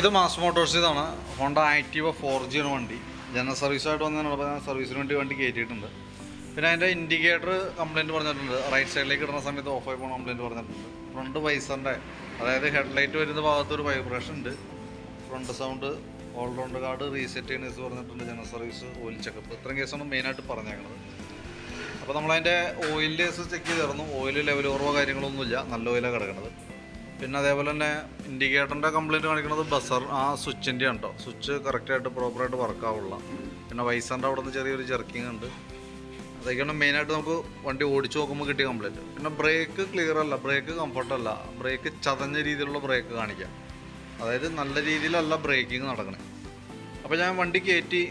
ഇത് mass Motors ഇതാണ്. Honda Activa four G ആണ് വണ്ടി. ജനറൽ സർവീസായിട്ട് വന്നതാണ്. അപ്പോൾ ഞാൻ സർവീസിന് വേണ്ടി വണ്ടി കയറ്റിയിട്ടുണ്ട്. പിന്നെ അതിന്റെ ഇൻഡിക്കേറ്റർ കംപ്ലയിന്റ് പറഞ്ഞിട്ടുണ്ട്. റൈറ്റ് സൈഡിലേക്ക് ഇടുന്ന സമയത്ത് ഓഫ് ആയി പോകണം കംപ്ലയിന്റ് പറഞ്ഞിട്ടുണ്ട്. ഫ്രണ്ട് വൈസറിന്റെ അതായത് ഹെഡ്ലൈറ്റ് വരുന്ന ഭാഗത്തൊരു വൈബ്രേഷൻ ഉണ്ട്. Front sound all round card reset ചെയ്യുന്ന കേസ് പറഞ്ഞിട്ടുണ്ട് ജനറൽ സർവീസ് ഓയിൽ ചെക്കപ്പ് ഇത്രയും കേസാണ് മെയിനായിട്ട് പറഞ്ഞേക്കുന്നത് അപ്പോൾ നമ്മളതിന്റെ ഓയിൽ കേസ് ചെക്ക് ചെയ്തിരുന്നു. ഓയിൽ ലെവൽ കുറവോ കാര്യങ്ങളൊന്നുമില്ല. നല്ല ഓയിലാണ് കിടക്കുന്നത് പിന്നെ അതേപോലെ തന്നെ ഇൻഡിക്കേറ്ററിന്റെ കംപ്ലയിന്റ് കാണിക്കുന്നത് ബസർ ആ സ്വിച്ചിന്റെ ഉണ്ടോ സ്വിച്ച് കറക്റ്റായിട്ട് പ്രോപ്പറായിട്ട് വർക്ക് ആവുള്ള. പിന്നെ വൈസറിന്റെ അവിടെ നിന്ന് ചെറിയൊരു ജെർക്കിങ് ഉണ്ട്. അതൊക്കെയാണ് മെയിനായിട്ട് നമുക്ക് വണ്ടി ഓടിച്ചു നോക്കുമ്പോൾ കിട്ടിയ കംപ്ലയിന്റ് പിന്നെ ബ്രേക്ക് ക്ലിയർ അല്ല ബ്രേക്ക് കംഫർട്ടല്ല ബ്രേക്ക് ചതഞ്ഞ രീതിയിലുള്ള ബ്രേക്ക് കാണിക്കാം. അതായത് നല്ല രീതിയിലല്ല ബ്രേക്കിംഗ് നടക്കണേ. അപ്പോൾ ഞാൻ വണ്ടി കയറ്റി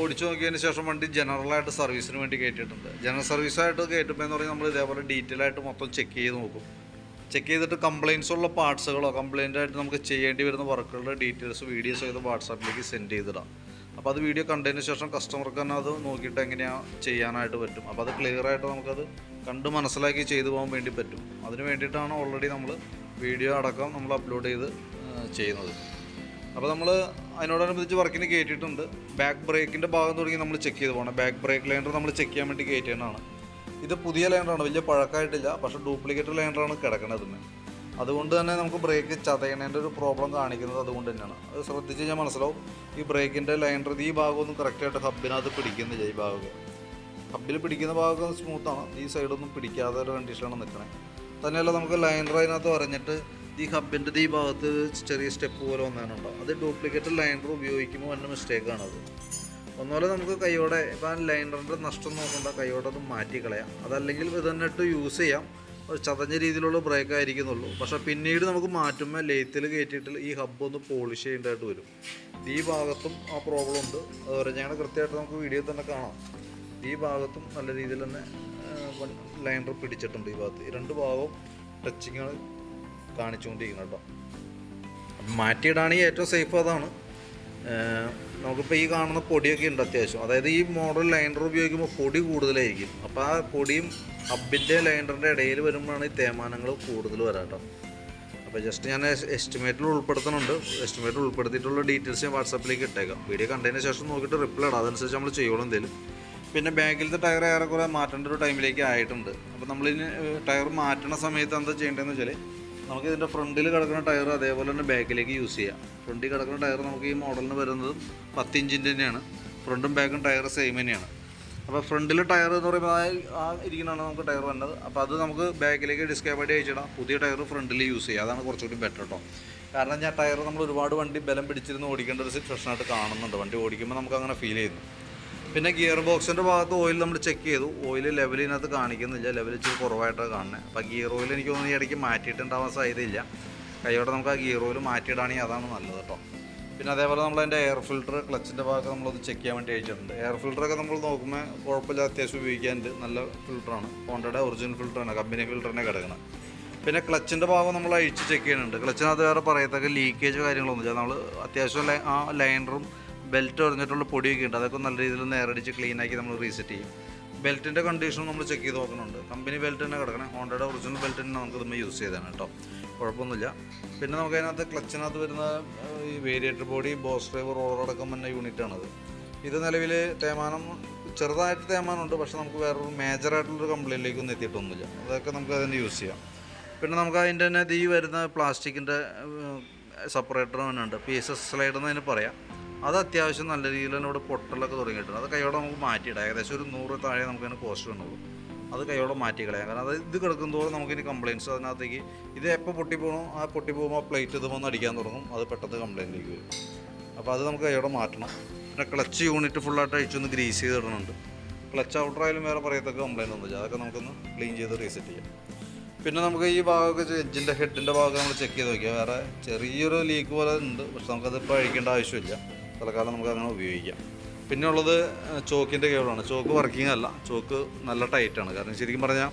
ഓടിച്ചു നോക്കിയതിന് ശേഷം വണ്ടി ജനറലായിട്ട് സർവീസിന് വേണ്ടി കയറ്റിയിട്ടുണ്ട് ജനറൽ സർവീസായിട്ട് കയറ്റുമ്പോൾ എന്ന് പറഞ്ഞാൽ നമ്മൾ ഇതേപോലെ ഡീറ്റെയിൽ ആയിട്ട് മൊത്തം ചെക്ക് ചെയ്ത് നോക്കും. ചെക്ക് ചെയ്തിട്ട് കംപ്ലയിൻസ് ഉള്ള പാർട്സുകളോ കംപ്ലയിന്റ് ആയിട്ട് നമുക്ക് ചെയ്യേണ്ടി വരുന്ന വർക്കുകളുടെ ഡീറ്റെയിൽസ് വീഡിയോസ് ചെയ്ത് വാട്സാപ്പിലേക്ക് സെൻഡ് ചെയ്തിടാം. അപ്പോൾ അത് വീഡിയോ കണ്ടതിന് ശേഷം കസ്റ്റമർക്ക് തന്നെ അത് നോക്കിയിട്ട് എങ്ങനെയാണ് ചെയ്യാനായിട്ട് പറ്റും. അപ്പോൾ അത് ക്ലിയർ ആയിട്ട് നമുക്കത് കണ്ട് മനസ്സിലാക്കി ചെയ്തു പോകാൻ വേണ്ടി പറ്റും. അതിന് വേണ്ടിയിട്ടാണ് ഓൾറെഡി നമ്മൾ വീഡിയോ അടക്കം നമ്മൾ അപ്ലോഡ് ചെയ്ത് ചെയ്യുന്നത്. അപ്പോൾ നമ്മൾ അതിനോടനുബന്ധിച്ച് വർക്കിന് കയറ്റിയിട്ടുണ്ട് ബാക്ക് ബ്രേക്കിന്റെ ഭാഗം തുടങ്ങി നമ്മൾ ചെക്ക് ചെയ്ത് പോകണം. ബാക്ക് ബ്രേക്ക് ലൈൻഡർ നമ്മൾ ചെക്ക് ചെയ്യാൻ വേണ്ടി കയറ്റിയതാണ് ഇത് പുതിയ ലൈനറാണ് വലിയ പഴക്കമായിട്ടില്ല പക്ഷെ ഡ്യൂപ്ലിക്കേറ്റ് ലൈനറാണ് കിടക്കുന്നത് അതുകൊണ്ട് തന്നെ നമുക്ക് ബ്രേക്ക് ചതയണേന്റെ ഒരു പ്രോബ്ലം കാണിക്കുന്നത് അതുകൊണ്ട് തന്നെയാണ്. അത് ശ്രദ്ധിച്ച് കഴിഞ്ഞാൽ മനസ്സിലാവും. ഈ ബ്രേക്കിന്റെ ലൈനർ ഈ ഭാഗമൊന്നും കറക്റ്റായിട്ട് ഹബിനകത്ത് പിടിക്കുന്നില്ല ഈ ഭാഗമൊക്കെ ഹബിൽ പിടിക്കുന്ന ഭാഗമൊക്കെ സ്മൂത്താണ്. ഈ സൈഡൊന്നും പിടിക്കാതെ ഒരു കണ്ടീഷനാണ് നിൽക്കണേ. തന്നെയല്ല നമുക്ക് ലൈനർ അതിനകത്ത് പറഞ്ഞിട്ട് ഈ ഹബിന്റെ ഈ ഭാഗത്ത് ചെറിയ സ്റ്റെപ്പ് പോലെ വന്നാനുണ്ടോ അത് ഡ്യൂപ്ലിക്കേറ്റ് ലൈനർ ഉപയോഗിക്കുമ്പോൾ വന്ന മിസ്റ്റേക്കാണത് ഒന്നുപോലെ നമുക്ക് കൈയോടെ ഇപ്പം ലൈനറിന്റെ നഷ്ടം നോക്കണ്ട. കൈയോടെ അത് മാറ്റി കളയാം അതല്ലെങ്കിൽ ഇത് തന്നെ ഇട്ട് യൂസ് ചെയ്യാം. ഒരു ചതഞ്ഞ രീതിയിലുള്ള ബ്രേക്ക് ആയിരിക്കുന്നുള്ളൂ. പക്ഷെ പിന്നീട് നമുക്ക് മാറ്റുമ്പോൾ ലെയ്ത്തിൽ കയറ്റിയിട്ട് ഈ ഹബ്ബ് ഒന്ന് പോളിഷ് ചെയ്യേണ്ടതായിട്ട് വരും. ഈ ഭാഗത്തും ആ പ്രോബ്ലം ഉണ്ട്. അതുപോലെ ഞങ്ങൾ കൃത്യമായിട്ട് നമുക്ക് വീഡിയോ തന്നെ കാണാം. ഈ ഭാഗത്തും നല്ല രീതിയിൽ തന്നെ ലൈനർ പിടിച്ചിട്ടുണ്ട് ഈ ഭാഗത്ത്. ഈ രണ്ട് ഭാഗവും ടച്ചിങ്ങാണ് കാണിച്ചുകൊണ്ടിരിക്കുന്നത് കേട്ടോ. മാറ്റിയിടാണെങ്കിൽ ഏറ്റവും സേഫ് അതാണ്. നമുക്കിപ്പോൾ ഈ കാണുന്ന പൊടിയൊക്കെ ഉണ്ട് അത്യാവശ്യം. അതായത് ഈ മോഡൽ ലൈനർ ഉപയോഗിക്കുമ്പോൾ പൊടി കൂടുതലായിരിക്കും. അപ്പോൾ ആ പൊടിയും ഹബിന്റെ ലൈനറിന്റെ ഇടയിൽ വരുമ്പോഴാണ് ഈ തേമാനങ്ങൾ കൂടുതൽ വരാട്ടോ അപ്പോൾ ജസ്റ്റ് ഞാൻ എസ്റ്റിമേറ്റിൽ ഉൾപ്പെടുത്തുന്നുണ്ട്. എസ്റ്റിമേറ്റിൽ ഉൾപ്പെടുത്തിയിട്ടുള്ള ഡീറ്റെയിൽസ് ഞാൻ വാട്സാപ്പിലേക്ക് ഇട്ടേക്കാം. വീഡിയോ കണ്ടതിന് ശേഷം നോക്കിയിട്ട് റിപ്ലൈ ഇടാം. അതനുസരിച്ച് നമ്മൾ ചെയ്യുള്ളൂ എന്തെങ്കിലും പിന്നെ ബാക്കിലത്തെ ടയർ ഏറെക്കുറെ മാറ്റേണ്ട ഒരു ടൈമിലേക്ക് ആയിട്ടുണ്ട്. അപ്പോൾ നമ്മളിന് ടയർ മാറ്റുന്ന സമയത്ത് എന്താ ചെയ്യേണ്ടതെന്ന് വെച്ചാൽ നമുക്ക് ഇതിന്റെ ഫ്രണ്ടിൽ കിടക്കുന്ന ടയർ അതേപോലെ തന്നെ ബാക്കിലേക്ക് യൂസ് ചെയ്യാം. ഫ്രണ്ടിൽ കിടക്കുന്ന ടയർ നമുക്ക് ഈ മോഡലിന് വരുന്നത് പത്ത് ഇഞ്ചിന്റെ തന്നെയാണ്. ഫ്രണ്ടും ബാക്കും ടയർ സെയിം തന്നെയാണ്. അപ്പോൾ ഫ്രണ്ടിൽ ടയർ എന്ന് പറയുമ്പോൾ ആ ഇരിക്കുന്നതാണ് നമുക്ക് ടയർ വന്നത്. അപ്പോൾ അത് നമുക്ക് ബാക്കിലേക്ക് ഡിസ്കേബായിട്ട് അയച്ചിടാം. പുതിയ ടയർ ഫ്രണ്ടിൽ യൂസ് ചെയ്യുക അതാണ് കുറച്ചുകൂടി ബെറ്റർ കേട്ടോ കാരണം ഞാൻ ടയർ നമ്മൾ ഒരുപാട് വണ്ടി ബലം പിടിച്ചിരുന്ന് ഓടിക്കേണ്ട ഒരു സിറ്റുവേഷനായിട്ട് കാണുന്നുണ്ട്. വണ്ടി ഓടിക്കുമ്പോൾ നമുക്ക് അങ്ങനെ ഫീൽ ചെയ്യുന്നു. പിന്നെ ഗിയർ ബോക്സിന്റെ ഭാഗത്ത് ഓയിൽ നമ്മൾ ചെക്ക് ചെയ്തു. ഓയിൽ ലെവലിനകത്ത് കാണിക്കുന്നില്ല. ലെവൽ ഇച്ചിരി കുറവായിട്ടാണ് കാണുന്നത് അപ്പോൾ ഗിയർ ഓയിൽ എനിക്ക് തോന്നുന്നു ഈ ഇടയ്ക്ക് മാറ്റിയിട്ടുണ്ടാവാൻ സാധ്യതയില്ല. കൈയോടെ നമുക്ക് ആ ഗിയർ ഓയിൽ മാറ്റിയിടാണെങ്കിൽ അതാണ് നല്ലത് കേട്ടോ. പിന്നെ അതേപോലെ നമ്മൾ അതിന്റെ എയർ ഫിൽറ്റർ ക്ലച്ചിന്റെ ഭാഗം നമ്മളത് ചെക്ക് ചെയ്യാൻ വേണ്ടി അയച്ചിട്ടുണ്ട് എയർ ഫിൽറ്ററൊക്കെ നമ്മൾ നോക്കുമ്പോൾ കുഴപ്പമില്ല അത്യാവശ്യം ഉപയോഗിക്കാനുണ്ട്. നല്ല ഫിൽറ്ററാണ് ഹോണ്ടയുടെ ഒറിജിനൽ ഫിൽറ്ററാണ് കമ്പനി ഫിൽറ്ററിനെ കിടക്കുന്നത് പിന്നെ ക്ലച്ചിന്റെ ഭാഗം നമ്മൾ അഴിച്ച് ചെക്ക് ചെയ്യുന്നുണ്ട്. ക്ലച്ചിനകത്ത് വേറെ പറയത്തക്ക ലീക്കേജ് കാര്യങ്ങളൊന്നുമില്ല. നമ്മൾ അത്യാവശ്യം ആ ലൈനറും ബെൽറ്റ് ഒറിഞ്ഞിട്ടുള്ള പൊടിയൊക്കെ ഉണ്ട്. അതൊക്കെ നല്ല രീതിയിൽ നേരടിച്ച് ക്ലീൻ ആക്കി നമ്മൾ റീസെറ്റ് ചെയ്യും. ബെൽറ്റിന്റെ കണ്ടീഷൻ നമ്മൾ ചെക്ക് ചെയ്ത് നോക്കുന്നുണ്ട്. കമ്പനി ബെൽറ്റ് തന്നെ കിടക്കണേ. ഹോണ്ടയുടെ ഒറിജിനൽ ബെൽറ്റ് തന്നെ നമുക്ക് ഇതുമ്പോൾ യൂസ് ചെയ്താണ് കേട്ടോ. കുഴപ്പമൊന്നുമില്ല. പിന്നെ നമുക്ക് അതിനകത്ത് ക്ലച്ചിനകത്ത് വരുന്ന ഈ variator body boss driver roller അടക്കം യൂണിറ്റ് യൂണിറ്റാണത് ഇത് നിലവിൽ തേമാനം ചെറുതായിട്ട് തേമാനമുണ്ട് പക്ഷെ നമുക്ക് വേറൊരു മേജറായിട്ടുള്ളൊരു കംപ്ലയിന്റിലേക്കൊന്നും എത്തിയിട്ടൊന്നുമില്ല. അതൊക്കെ നമുക്ക് അതിന് യൂസ് ചെയ്യാം. പിന്നെ നമുക്ക് അതിന്റെ തന്നെ ഈ വരുന്ന പ്ലാസ്റ്റിക്കിന്റെ സെപ്പറേറ്റർ തന്നെ ഉണ്ട്. പി എസ് എസ് സ്ലൈഡ് എന്ന് അതിന് പറയാം. അത് അത്യാവശ്യം നല്ല രീതിയിൽ തന്നെ ഇവിടെ പൊട്ടലൊക്കെ തുടങ്ങിയിട്ടുണ്ട്. അത് കൈയോടെ നമുക്ക് മാറ്റിയിടാം. ഏകദേശം ഒരു നൂറ് താഴെ നമുക്ക് അതിന് കോസ്റ്റ് വന്നുള്ളൂ. അത് കൈയോടെ മാറ്റി കളയാം. കാരണം അത് ഇത് നമുക്ക് ഇനി കംപ്ലയിൻസ് അതിനകത്തേക്ക് ഇത് എപ്പോൾ പൊട്ടി പോകണോ ആ പൊട്ടി പോകുമ്പോൾ പ്ലേറ്റ് ഇതുമ്പോൾ അടിക്കാൻ തുടങ്ങും. അത് പെട്ടെന്ന് കംപ്ലയിന്റിലേക്ക് വരും. അപ്പോൾ അത് നമുക്ക് കൈയോടെ മാറ്റണം. പിന്നെ ക്ലച്ച് യൂണിറ്റ് ഫുള്ളായിട്ട് അഴിച്ചൊന്ന് ഗ്രീസ് ചെയ്ത് ഇടണുണ്ട് ക്ലച്ച് ഔട്ടർ ആയാലും വേറെ പറയത്തക്ക കംപ്ലയിന്റ് ഒന്നുമില്ല അതൊക്കെ നമുക്കൊന്ന് ക്ലീൻ ചെയ്ത് റീസെറ്റ് ചെയ്യാം. പിന്നെ നമുക്ക് ഈ ഭാഗമൊക്കെ എഞ്ചിന്റെ ഹെഡിന്റെ ഭാഗം നമ്മൾ ചെക്ക് ചെയ്ത് നോക്കിയാൽ വേറെ ചെറിയൊരു ലീക്ക് പോലെ ഉണ്ട്. പക്ഷെ നമുക്കതിപ്പോൾ അഴിക്കേണ്ട ആവശ്യമില്ല. തൽക്കാലം നമുക്ക് അങ്ങനെ ഉപയോഗിക്കാം. പിന്നെ ഉള്ളത് ചോക്കിന്റെ കേബിളാണ്. ചോക്ക് വർക്കിംഗ് അല്ല. ചോക്ക് നല്ല ടൈറ്റാണ് കാരണം ശരിക്കും പറഞ്ഞാൽ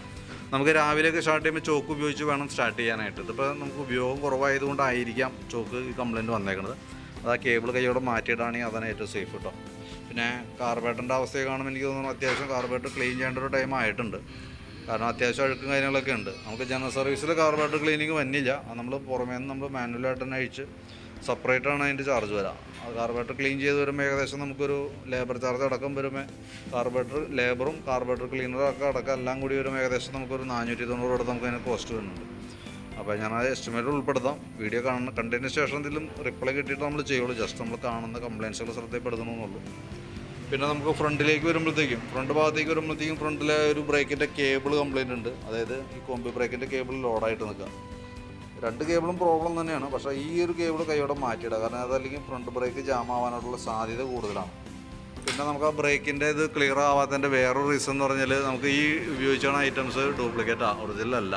നമുക്ക് രാവിലെയൊക്കെ സ്റ്റാർട്ട് ചെയ്യുമ്പോൾ ചോക്ക് ഉപയോഗിച്ച് വേണം സ്റ്റാർട്ട് ചെയ്യാനായിട്ട്. ഇതിപ്പോൾ നമുക്ക് ഉപയോഗം കുറവായതുകൊണ്ടായിരിക്കാം ചോക്ക് ഈ കംപ്ലയിന്റ് വന്നേക്കുന്നത് അത് ആ കേബിൾ കൈയോടെ മാറ്റിയിടാണെങ്കിൽ അതാണ് ഏറ്റവും സേഫ് കേട്ടോ പിന്നെ കാർബേറ്ററിന്റെ അവസ്ഥയെ കാണുമ്പോൾ എനിക്ക് തോന്നുന്നു അത്യാവശ്യം കാർബേറ്റർ ക്ലീൻ ചെയ്യേണ്ട ഒരു ടൈം ആയിട്ടുണ്ട്. കാരണം അത്യാവശ്യം അഴുക്കും കാര്യങ്ങളൊക്കെ ഉണ്ട്. നമുക്ക് ജനറൽ സർവീസിൽ കാർബേറ്റർ ക്ലീനിങ് വന്നില്ല. നമ്മൾ പുറമേ നിന്ന് നമ്മൾ മാനുവലായിട്ട് തന്നെ അഴിച്ച് സെപ്പറേറ്റ് ആണ് അതിന്റെ ചാർജ് വരാം. ആ കാർബറേറ്റർ ക്ലീൻ ചെയ്ത് വരുമ്പോൾ ഏകദേശം നമുക്കൊരു ലേബർ ചാർജ് അടക്കം വരുമ്പോൾ കാർബറേറ്റർ ലേബറും കാർബറേറ്റർ ക്ലീനറും ഒക്കെ അടക്കം എല്ലാം കൂടി വരുമ്പോൾ ഏകദേശം നമുക്കൊരു നാനൂറ്റി തൊണ്ണൂറ് അടുത്ത് നമുക്ക് അതിന് കോസ്റ്റ് വരുന്നുണ്ട്. അപ്പോൾ ഞാൻ ആ എസ്റ്റിമേറ്റ് ഉൾപ്പെടുത്താം. വീഡിയോ കാണുന്ന കണ്ടതിന് ശേഷം എന്തെങ്കിലും റിപ്ലൈ കിട്ടിയിട്ട് നമ്മൾ ചെയ്യുള്ളൂ. ജസ്റ്റ് നമ്മൾ കാണുന്ന കംപ്ലയിൻസുകൾ ശ്രദ്ധപ്പെടുത്തണമെന്നുള്ളൂ പിന്നെ നമുക്ക് ഫ്രണ്ടിലേക്ക് വരുമ്പോഴത്തേക്കും ഫ്രണ്ട് ഭാഗത്തേക്ക് വരുമ്പോഴത്തേക്കും ഫ്രണ്ടിലെ ഒരു ബ്രേക്കിന്റെ കേബിൾ കംപ്ലയിന്റ് ഉണ്ട്. അതായത് ഈ കോമ്പി ബ്രേക്കിന്റെ കേബിൾ ലോഡായിട്ട് നിൽക്കുക. രണ്ട് കേബിളും പ്രോബ്ലം തന്നെയാണ്. പക്ഷേ ഈ ഒരു കേബിൾ കൈയോടെ മാറ്റിയിടുക. കാരണം അതല്ലെങ്കിൽ ഫ്രണ്ട് ബ്രേക്ക് ജാം ആവാനായിട്ടുള്ള സാധ്യത കൂടുതലാണ്. പിന്നെ നമുക്ക് ആ ബ്രേക്കിന്റെ ഇത് ക്ലിയർ ആവാത്തതിന്റെ വേറൊരു റീസൺ എന്ന് പറഞ്ഞാൽ നമുക്ക് ഈ ഉപയോഗിച്ചാണ് ഐറ്റംസ് ഡ്യൂപ്ലിക്കേറ്റ് ഒറിജിനൽ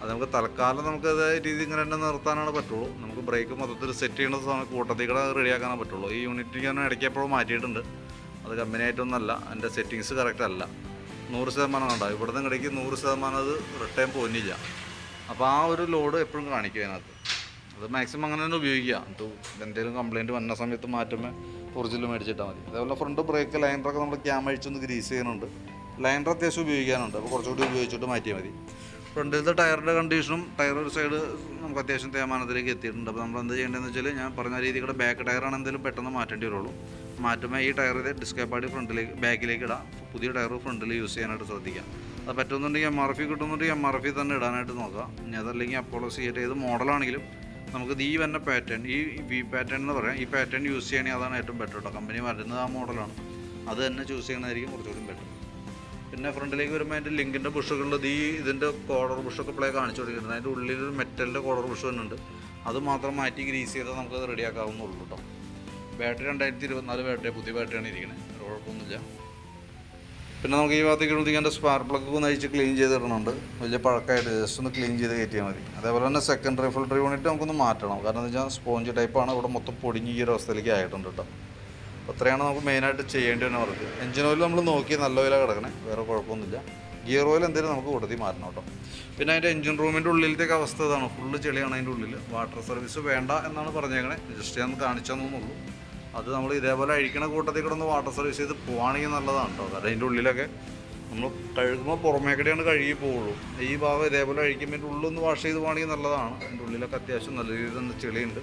അത് നമുക്ക് തൽക്കാലം നമുക്ക് അതേ രീതി ഇങ്ങനെ തന്നെ നിർത്താനാണ് പറ്റുള്ളൂ. നമുക്ക് ബ്രേക്ക് മൊത്തത്തിൽ സെറ്റ് ചെയ്യുന്ന സമയത്ത് കൂട്ടത്തിൽ കൂടെ റെഡിയാക്കാനേ പറ്റുള്ളൂ. ഈ യൂണിറ്റ് ഞാൻ ഇടയ്ക്കെപ്പോഴും മാറ്റിയിട്ടുണ്ട്. അത് കമ്പനി ആയിട്ടൊന്നല്ല എന്റെ സെറ്റിങ്സ് കറക്റ്റ് അല്ല. നൂറ് ശതമാനം ഉണ്ടാവും ഇവിടുന്ന് ഇടയ്ക്ക് നൂറ് ശതമാനം അത് റിട്ടേൺ പോകുന്നില്ല അപ്പോൾ ആ ഒരു ലോഡ് എപ്പോഴും കാണിക്കും അതിനകത്ത്. അത് മാക്സിമം അങ്ങനെ തന്നെ ഉപയോഗിക്കുക. ഇത് എന്തെങ്കിലും കംപ്ലയിന്റ് വന്ന സമയത്ത് മാറ്റുമ്പോൾ ഒറിജിനൽ മേടിച്ചിട്ടാൽ മതി. അതേപോലെ ഫ്രണ്ട് ബ്രേക്ക് ലൈനറൊക്കെ നമ്മൾ ക്യാം അഴിച്ചൊന്ന് ഗ്രീസ് ചെയ്യുന്നുണ്ട്. ലൈനർ അത്യാവശ്യം ഉപയോഗിക്കാനുണ്ട്. അപ്പോൾ കുറച്ചുകൂടി ഉപയോഗിച്ചിട്ട് മാറ്റിയാൽ മതി. ഫ്രണ്ടിലത്തെ ടയറിന്റെ കണ്ടീഷനും ടയർ ഒരു സൈഡ് നമുക്ക് അത്യാവശ്യം തേമാനത്തിലേക്ക് എത്തിയിട്ടുണ്ട്. അപ്പോൾ നമ്മൾ എന്ത് ചെയ്യേണ്ടതെന്ന് വെച്ചാൽ ഞാൻ പറഞ്ഞ രീതിയുടെ ബാക്ക് ടയറാണ് എന്തെങ്കിലും പെട്ടെന്ന് മാറ്റേണ്ടി വരുള്ളൂ. മാറ്റുമ്പോൾ ഈ ടയർ ഡിസ്കേപ്പാടി ഫ്രണ്ടിലേക്ക് ബാക്കിലേക്ക് ഇടാം. പുതിയ ടയർ ഫ്രണ്ടിൽ യൂസ് ചെയ്യാനായിട്ട് ശ്രദ്ധിക്കാം. അത് പറ്റുന്നുണ്ടെങ്കിൽ എം ആർ എഫ് കിട്ടുന്നുണ്ടെങ്കിൽ എം ആർ എഫ് തന്നെ ഇടാനായിട്ട് നോക്കാം. ഇനി അതല്ലെങ്കിൽ അപ്പോളോ സി ഏത് മോഡലാണെങ്കിലും നമുക്ക് ഈ വന്ന പാറ്റേൺ ഈ വി പാറ്റേൺ എന്ന് പറയാം. ഈ പാറ്റേൺ യൂസ് ചെയ്യണമെങ്കിൽ അതാണ് ഏറ്റവും ബെറ്റർ കേട്ടോ കമ്പനി വരുന്നത് ആ മോഡലാണ്. അത് തന്നെ ചൂസ് ചെയ്യുന്നതായിരിക്കും കുറച്ചുകൂടി ബെറ്റർ പിന്നെ ഫ്രണ്ടിലേക്ക് വരുമ്പോൾ അതിന്റെ ലിങ്കിന്റെ ബുഷുകളിൽ ഈ ഇതിന്റെ കോളർ ബുഷൊക്കെ പ്ലേ കാണിച്ചു കൊടുക്കുന്നുണ്ട്. അതിന്റെ ഉള്ളിൽ ഒരു മെറ്റലിന്റെ കോളർ ബുഷ് തന്നെയുണ്ട് അത് മാത്രം മാറ്റി ഗ്രീസ് ചെയ്താൽ നമുക്കത് റെഡിയാക്കാവുന്നുള്ളൂ കേട്ടോ ബാറ്ററി രണ്ടായിരത്തി ഇരുപത്തിനാല് ബാറ്ററി പുതിയ ബാറ്ററിയാണ് ഇരിക്കുന്നത് കുഴപ്പമൊന്നുമില്ല. പിന്നെ നമുക്ക് ഈ ഭാഗത്തേക്ക് സ്പാർക്ക് പ്ലഗ് ഒന്ന് അഴിച്ച് ക്ലീൻ ചെയ്തിടുന്നുണ്ട് വലിയ പഴക്കമായിട്ട് ജസ്റ്റ് ഒന്ന് ക്ലീൻ ചെയ്ത് കയറ്റിയാൽ മതി. അതേപോലെ തന്നെ സെക്കൻഡറി ഫിൽട്ടർ യൂണിറ്റ് നമുക്കൊന്ന് മാറ്റണം. കാരണം എന്താ വെച്ചാൽ സ്പോഞ്ച് ടൈപ്പാണ് ഇവിടെ മൊത്തം പൊടിഞ്ഞ് ഈ ഒരു അവസ്ഥയിലേക്ക് ആയിട്ടുണ്ട് കേട്ടോ അത്രയാണ് നമുക്ക് മെയിനായിട്ട് ചെയ്യേണ്ടി വരുന്ന വർക്ക് എഞ്ചിൻ ഓയിൽ നമ്മൾ നോക്കി നല്ല ഓയിലാണ് കിടക്കണേ. വേറെ കുഴപ്പമൊന്നുമില്ല. ഗിയർ ഓയിൽ എന്തെങ്കിലും നമുക്ക് കൊടുത്തി മാറ്റണം കേട്ടോ പിന്നെ അതിന്റെ എഞ്ചിൻ റൂമിന്റെ ഉള്ളിലത്തേക്ക് അവസ്ഥ ഇതാണ്. ഫുള്ള് ചെളിയാണ് അതിന്റെ ഉള്ളിൽ വാട്ടർ സർവീസ് വേണ്ട എന്നാണ് പറഞ്ഞേക്കണേ. ജസ്റ്റ് ഞാൻ കാണിച്ചെന്നുള്ളൂ അത് നമ്മൾ ഇതേപോലെ അഴിക്കണ കൂട്ടത്തിൽ കൂടെ ഒന്ന് വാട്ടർ സർവീസ് ചെയ്ത് പോവാണെങ്കിൽ നല്ലതാണ് കേട്ടോ കാരണം അതിന്റെ ഉള്ളിലൊക്കെ നമ്മൾ കഴുകുമ്പോൾ പുറമേക്കടെയാണ് കഴുകി പോവുള്ളൂ. ഈ ഭാഗം ഇതേപോലെ അഴിക്കുമ്പോൾ അതിന്റെ ഉള്ളൊന്ന് വാഷ് ചെയ്ത് പോവാണെങ്കിൽ നല്ലതാണ്. അതിന്റെ ഉള്ളിലൊക്കെ അത്യാവശ്യം നല്ല രീതിയിൽ തന്നെ ചെളിയുണ്ട്.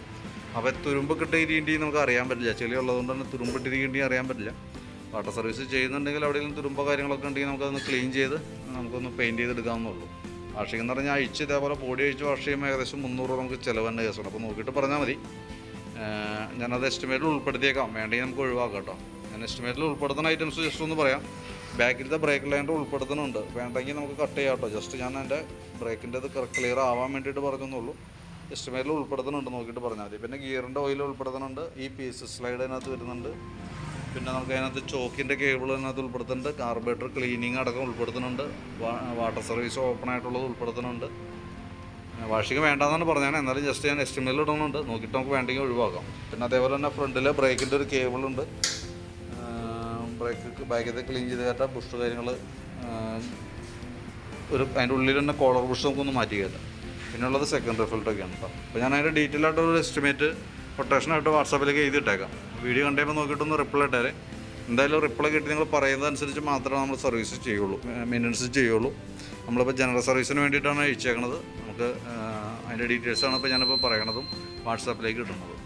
അപ്പോൾ തുരുമ്പ് കിട്ടിയിരിക്കേണ്ടി നമുക്ക് അറിയാൻ പറ്റില്ല. ചെളി ഉള്ളതുകൊണ്ട് തന്നെ തുരുമ്പ് ഇട്ടിരിക്കേണ്ടി അറിയാൻ പറ്റില്ല. വാട്ടർ സർവീസ് ചെയ്യുന്നുണ്ടെങ്കിൽ എവിടെയെങ്കിലും തുരുമ്പോ കാര്യങ്ങളൊക്കെ ഉണ്ടെങ്കിൽ നമുക്കതൊന്ന് ക്ലീൻ ചെയ്ത് നമുക്കൊന്ന് പെയിന്റ് ചെയ്തെടുക്കാവുന്നുള്ളൂ വാഷിംഗ് എന്ന് പറഞ്ഞാൽ അഴിച്ച് ഇതേപോലെ പൊടി അഴിച്ച് വാഷ് ചെയ്യുമ്പോൾ ഏകദേശം മുന്നൂറ് നമുക്ക് ചിലവന്നെ കേസുണ്ട് അപ്പോൾ നോക്കിയിട്ട് പറഞ്ഞാൽ മതി. ഞാനത് എസ്റ്റിമേറ്റിൽ ഉൾപ്പെടുത്തിയേക്കാം. വേണ്ടെങ്കിൽ നമുക്ക് ഒഴിവാക്കാം കേട്ടോ ഞാൻ എസ്റ്റിമേറ്റിൽ ഉൾപ്പെടുത്തുന്ന ഐറ്റംസ് ജസ്റ്റ് ഒന്ന് പറയാം. ബാക്കിലത്തെ ബ്രേക്ക് ലൈന്റെ ഉൾപ്പെടുത്തുന്നുണ്ട്. വേണ്ടെങ്കിൽ നമുക്ക് കട്ട് ചെയ്യാം കേട്ടോ ജസ്റ്റ് ഞാൻ എന്റെ ബ്രേക്കിന്റെ ഇത് ക്ലിയർ ആവാൻ വേണ്ടിയിട്ട് പറഞ്ഞെന്നുള്ളൂ. എസ്റ്റിമേറ്റിൽ ഉൾപ്പെടുത്തുന്നുണ്ട് നോക്കിയിട്ട് പറഞ്ഞാൽ മതി. പിന്നെ ഗിയറിന്റെ ഓയിൽ ഉൾപ്പെടുത്തുന്നുണ്ട്. ഈ പീസ് സ്ലൈഡ് അതിനകത്ത് വരുന്നുണ്ട്. പിന്നെ നമുക്ക് അതിനകത്ത് ചോക്കിന്റെ കേബിൾ അതിനകത്ത് ഉൾപ്പെടുത്തുന്നുണ്ട്. കാർബറേറ്റർ ക്ലീനിങ് അടക്കം ഉൾപ്പെടുത്തുന്നുണ്ട്. വാട്ടർ സർവീസ് ഓപ്പൺ ആയിട്ടുള്ളത് ഉൾപ്പെടുത്തുന്നുണ്ട്. വാഷിംഗ് വേണ്ടെന്നാണ് പറഞ്ഞാണ് എന്നാലും ജസ്റ്റ് ഞാൻ എസ്റ്റിമേറ്റിൽ ഇടുന്നുണ്ട്. നോക്കിയിട്ട് നമുക്ക് വേണ്ടെങ്കിൽ ഒഴിവാക്കാം. പിന്നെ അതേപോലെ തന്നെ ഫ്രണ്ടിൽ ബ്രേക്കിന്റെ ഒരു കേബിളുണ്ട് ബ്രേക്ക് ബാക്കിൽ ക്ലീൻ ചെയ്ത് കയറ്റാം ബുഷ് കാര്യങ്ങൾ ഒരു അതിന്റെ ഉള്ളിൽ തന്നെ കോളർ ബുഷ് നമുക്കൊന്ന് മാറ്റി കയറ്റാം പിന്നെ ഉള്ളത് സെക്കൻഡറി ഫിൽറ്ററൊക്കെയാണ് കേട്ടോ അപ്പോൾ ഞാൻ അതിന്റെ ഡീറ്റെയിൽ ആയിട്ടൊരു എസ്റ്റിമേറ്റ് കൊട്ടേഷനായിട്ട് വാട്സാപ്പിലേക്ക് എഴുതിയിട്ടേക്കാം. വീഡിയോ കണ്ടുമ്പോൾ നോക്കിയിട്ടൊന്ന് റിപ്ലൈ ഇട്ടേരെ. എന്തായാലും റിപ്ലൈ കിട്ടി നിങ്ങൾ പറയുന്നതനുസരിച്ച് മാത്രമേ നമ്മൾ സർവീസ് ചെയ്യുള്ളൂ. മെയിന്റനൻസ് ചെയ്യുള്ളൂ. നമ്മളിപ്പോൾ ജനറൽ സർവീസിന് വേണ്ടിയിട്ടാണ് അയച്ചേക്കണത്. നമുക്ക് അതിന്റെ ഡീറ്റെയിൽസാണ് ഇപ്പോൾ ഞാനിപ്പോൾ പറയണതും വാട്സാപ്പിലേക്ക് ഇടുന്നത്. കേട്ടോ